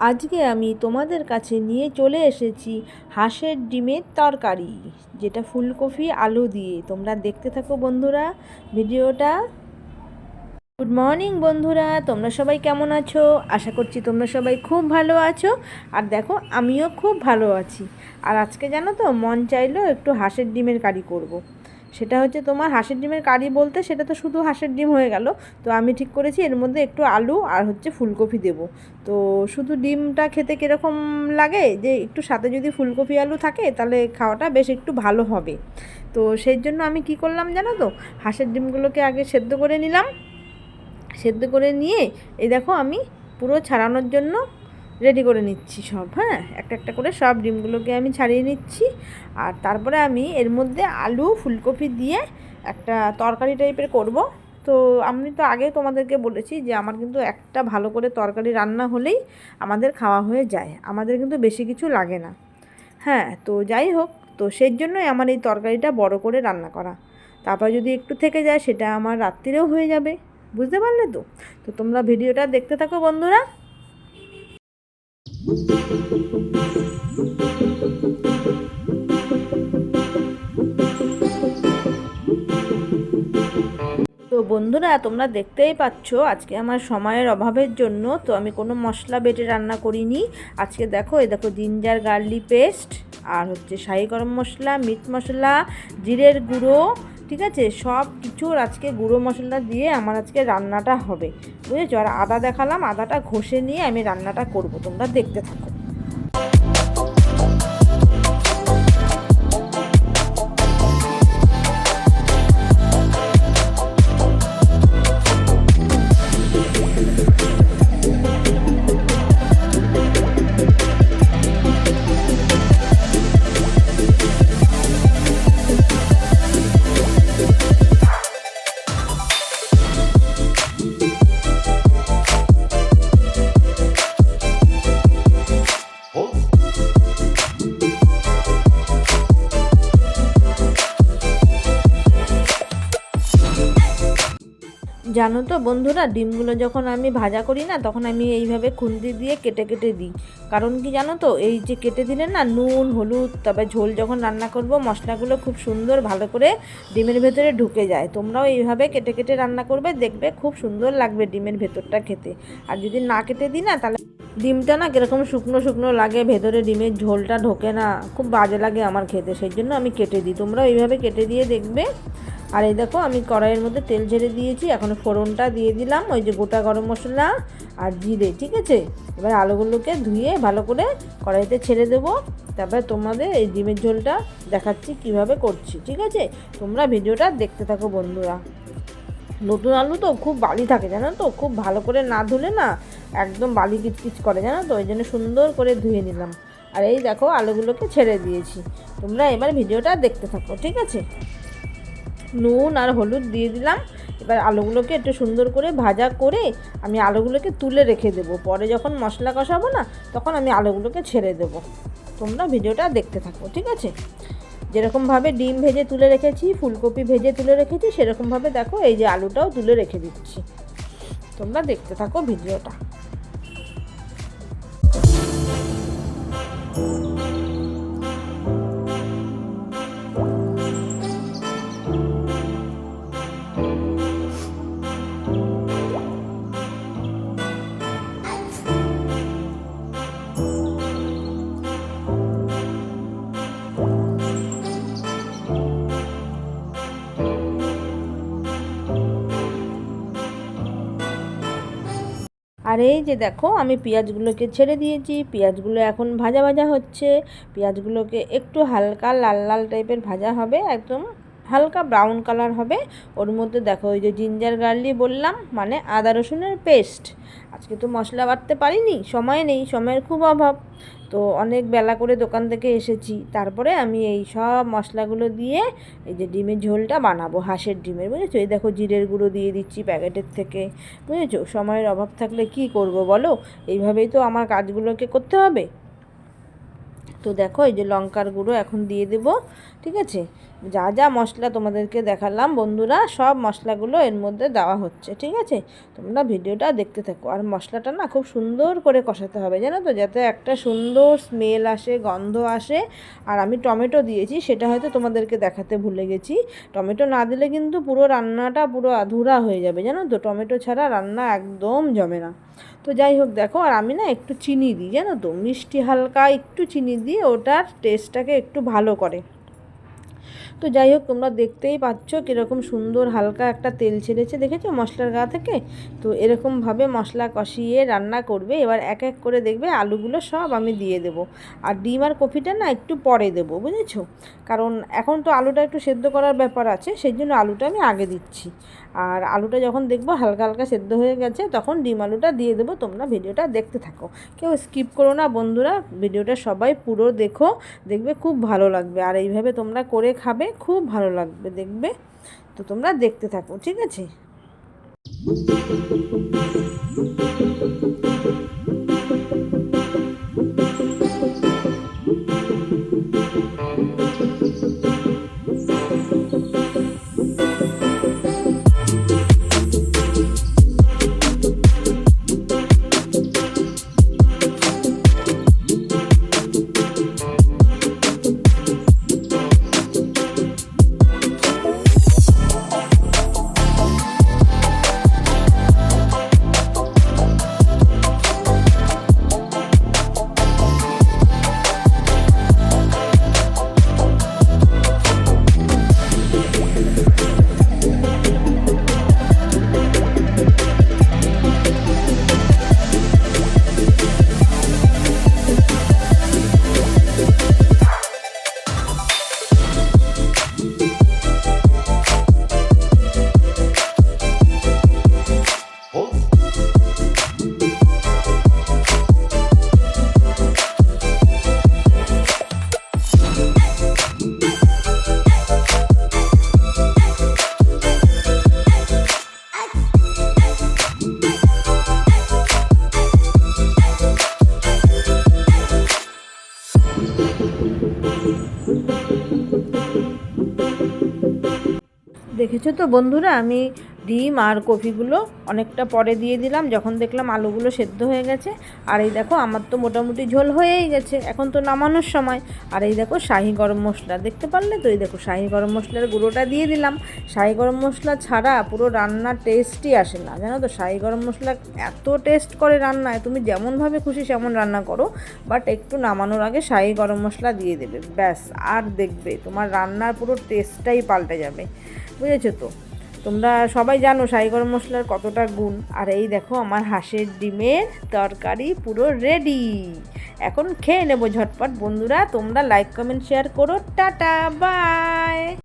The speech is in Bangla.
আজকে আমি তোমাদের কাছে নিয়ে চলে এসেছি হাঁসের ডিমের তরকারি, যেটা ফুলকপি, আলু দিয়ে। তোমরা দেখতে থাকো বন্ধুরা ভিডিওটা। গুড মর্নিং বন্ধুরা, তোমরা সবাই কেমন আছো? আশা করছি তোমরা সবাই খুব ভালো আছো। আর দেখো, আমিও খুব ভালো আছি। আর আজকে জানো তো, মন চাইলো একটু হাঁসের ডিমের কারি করব। সেটা হচ্ছে তোমার হাঁসের ডিমের কারি বলতে সেটা তো শুধু হাঁসের ডিম হয়ে গেল। তো আমি ঠিক করেছি, এর মধ্যে একটু আলু আর হচ্ছে ফুলকপি দেব। তো শুধু ডিমটা খেতে কীরকম লাগে? যে একটু সাথে যদি ফুলকপি আলু থাকে তাহলে খাওয়াটা বেশ একটু ভালো হবে। তো সেই জন্য আমি কি করলাম জানো তো? হাঁসের ডিমগুলোকে আগে সেদ্ধ করে নিলাম। সেদ্ধ করে নিয়ে এই দেখো আমি পুরো ছাড়ানোর জন্য রেডি করে নিচ্ছি সব হ্যাঁ? একটা একটা করে সব ডিমগুলোকে আমি ছাড়িয়ে নিচ্ছি। আর তারপরে আমি এর মধ্যে আলু, ফুলকপি দিয়ে একটা তরকারি টাইপের করব। তো আমি তো আগে তোমাদেরকে বলেছি যে আমার কিন্তু একটা ভালো করে তরকারি রান্না হলেই আমাদের খাওয়া হয়ে যায়। আমাদের কিন্তু বেশি কিছু লাগে না। হ্যাঁ তো যাই হোক, তো সেই জন্যই আমার এই তরকারিটা বড় করে রান্না করা। তারপর যদি একটু থেকে যায়, সেটা আমার রাত্রিরেও হয়ে যাবে। বুঝতে পারলে তো? তো তোমরা ভিডিওটা দেখতে থাকো বন্ধুরা। বন্ধুরা, তোমরা দেখতেই পাচ্ছ আজকে আমার সময়ের অভাবের জন্য। তো আমি কোনো মশলা বেটে রান্না করিনি। আজকে দেখো, এই দেখো জিঞ্জার গার্লি পেস্ট আর হচ্ছে শাহি গরম মশলা, মিট মশলা, জিরের গুঁড়ো ঠিক আছে? সব কিছুর আজকে গুঁড়ো মশলা দিয়ে আমার আজকে রান্নাটা হবে, বুঝেছ? আর আদা দেখালাম, আদাটা ঘষে নিয়ে আমি রান্নাটা করব, তোমরা দেখতে থাকো। জানো তো বন্ধুরা, ডিমগুলো যখন আমি ভাজা করি না, তখন আমি এইভাবে খুন্তি দিয়ে কেটে কেটে দিই। কারণ কি জানো তো, এই যে কেটে দিলে না, নুন, হলুদ তবে ঝোল যখন রান্না করব, মশলাগুলো খুব সুন্দর ভালো করে ডিমের ভেতরে ঢুকে যায়। তোমরাও এইভাবে কেটে কেটে রান্না করবে, দেখবে খুব সুন্দর লাগবে ডিমের ভেতরটা খেতে। আর যদি না কেটে দিই না, তাহলে ডিমটা না কীরকম শুকনো শুকনো লাগে, ভেতরে ডিমের ঝোলটা ঢোকে না। খুব বাজে লাগে আমার খেতে, সেই জন্য আমি কেটে দিই। তোমরাও এইভাবে কেটে দিয়ে দেখবে। আর এই দেখো, আমি কড়াইয়ের মধ্যে তেল ঝেড়ে দিয়েছি। এখন ফোড়নটা দিয়ে দিলাম, ওই যে গোটা গরম মশলা আর জিরে, ঠিক আছে? এবার আলুগুলোকে ধুয়ে ভালো করে কড়াইতে ছেড়ে দেবো। তারপরে তোমাদের এই ডিমের ঝোলটা দেখাচ্ছি কীভাবে করছি, ঠিক আছে? তোমরা ভিডিওটা দেখতে থাকো বন্ধুরা। নতুন আলু তো খুব বালি থাকে, জানো তো? খুব ভালো করে না ধুলে না একদম বালি কিচকিচ করে, জানো তো? ওই জন্য সুন্দর করে ধুয়ে নিলাম। আর এই দেখো, আলুগুলোকে ছেড়ে দিয়েছি। তোমরা এবার ভিডিওটা দেখতে থাকো, ঠিক আছে? নুন আর হলুদ দিয়ে দিলাম। এবার আলুগুলোকে একটু সুন্দর করে ভাজা করে আমি আলুগুলোকে তুলে রেখে দেবো। পরে যখন মশলা কষাবো না, তখন আমি আলুগুলোকে ছেড়ে দেবো। তোমরা ভিডিওটা দেখতে থাকো, ঠিক আছে? যেরকমভাবে ডিম ভেজে তুলে রেখেছি, ফুলকপি ভেজে তুলে রেখেছি, সেরকমভাবে দেখো এই যে আলুটাও তুলে রেখে দিচ্ছি। তোমরা দেখতে থাকো ভিডিওটা। আর এই যে দেখো, আমি পেঁয়াজগুলোকে ছেড়ে দিয়েছি। পেঁয়াজগুলো এখন ভাজা ভাজা হচ্ছে। পেঁয়াজগুলোকে একটু হালকা লাল লাল টাইপের ভাজা হবে, একদম হালকা ব্রাউন কালার হবে। ওর মধ্যে দেখো ওই যে জিঞ্জার গার্লি বললাম মানে আদা রসুনের পেস্ট। আজকে তো মশলা বাটতে পারিনি, সময় নেই, সময়ের খুব অভাব। তো অনেক বেলা করে দোকান থেকে এসেছি, তারপরে আমি এই সব মশলাগুলো দিয়ে এই যে ডিমের ঝোলটা বানাবো, হাঁসের ডিমের, বুঝেছ? এই দেখো জিরের গুঁড়ো দিয়ে দিচ্ছি প্যাকেটের থেকে, বুঝেছ? সময়ের অভাব থাকলে কি করব বলো? এইভাবেই তো আমার কাজগুলোকে করতে হবে। তো দেখো, এই যে লঙ্কার গুঁড়ো এখন দিয়ে দেব, ঠিক আছে? যা যা মশলা তোমাদেরকে দেখালাম বন্ধুরা, সব মশলাগুলো এর মধ্যে দেওয়া হচ্ছে, ঠিক আছে? তোমরা ভিডিওটা দেখতে থাকো। আর মশলাটা না খুব সুন্দর করে কষাতে হবে, জানো তো? যাতে একটা সুন্দর স্মেল আসে, গন্ধ আসে। আর আমি টমেটো দিয়েছি, সেটা হয়তো তোমাদেরকে দেখাতে ভুলে গেছি। টমেটো না দিলে কিন্তু পুরো রান্নাটা পুরো আধুরা হয়ে যাবে, জানো তো? টমেটো ছাড়া রান্না একদম জমে না। তো যাই হোক, দেখো, আর আমি না একটু চিনি দিই, জানো তো? মিষ্টি হালকা একটু চিনি দিয়ে ওটার টেস্টটাকে একটু ভালো করে। তো যাই হোক, তোমরা দেখতেই পাচ্ছ কীরকম সুন্দর হালকা একটা তেল ছেড়েছে, দেখেছ? মশলার গা থেকে? তো এরকমভাবে মশলা কষিয়ে রান্না করবে। এবার এক এক করে দেখবে আলুগুলো সব আমি দিয়ে দেব। আর ডিম আর কফিটা না একটু পরে দেবো, বুঝেছ? কারণ এখন তো আলুটা একটু সেদ্ধ করার ব্যাপার আছে, সেই জন্য আলুটা আমি আগে দিচ্ছি। আর আলুটা যখন দেখব হালকা হালকা সেদ্ধ হয়ে গেছে, তখন ডিম আলুটা দিয়ে দেবো। তোমরা ভিডিওটা দেখতে থাকো। কেউ স্কিপ করো না বন্ধুরা, ভিডিওটা সবাই পুরো দেখো, দেখবে খুব ভালো লাগবে। আর এইভাবে তোমরা করে খাবে খুব ভালো লাগবে দেখবে। তো তোমরা দেখতে থাকো ঠিক আছে? দেখেছ? তো বন্ধুরা আমি ডিম আর কফিগুলো অনেকটা পরে দিয়ে দিলাম, যখন দেখলাম আলুগুলো সেদ্ধ হয়ে গেছে। আর এই দেখো, আমার তো মোটামুটি ঝোল হয়েই গেছে, এখন তো নামানোর সময়। আর এই দেখো, শাহি গরম মশলা, দেখতে পারলে তো এই দেখো, শাহি গরম মশলার গুঁড়োটা দিয়ে দিলাম। শাহি গরম মশলা ছাড়া পুরো রান্নার টেস্টই আসে না, জানো তো? শাহি গরম মশলা এত টেস্ট করে রান্নায়, তুমি যেমনভাবে খুশি সেমন রান্না করো বাট একটু নামানোর আগে শাহি গরম মশলা দিয়ে দেবে, ব্যাস, আর দেখবে তোমার রান্নার পুরো টেস্টটাই পাল্টে যাবে, বুঝেছ তো? তোমরা সবাই জানো সাই গরম মশলার কতটা গুণ। আর এই দেখো, আমার হাঁসের ডিমের তরকারি পুরো রেডি এখন খেয়ে নেব ঝটপট। বন্ধুরা, তোমরা লাইক কমেন্ট শেয়ার করো। Tata bye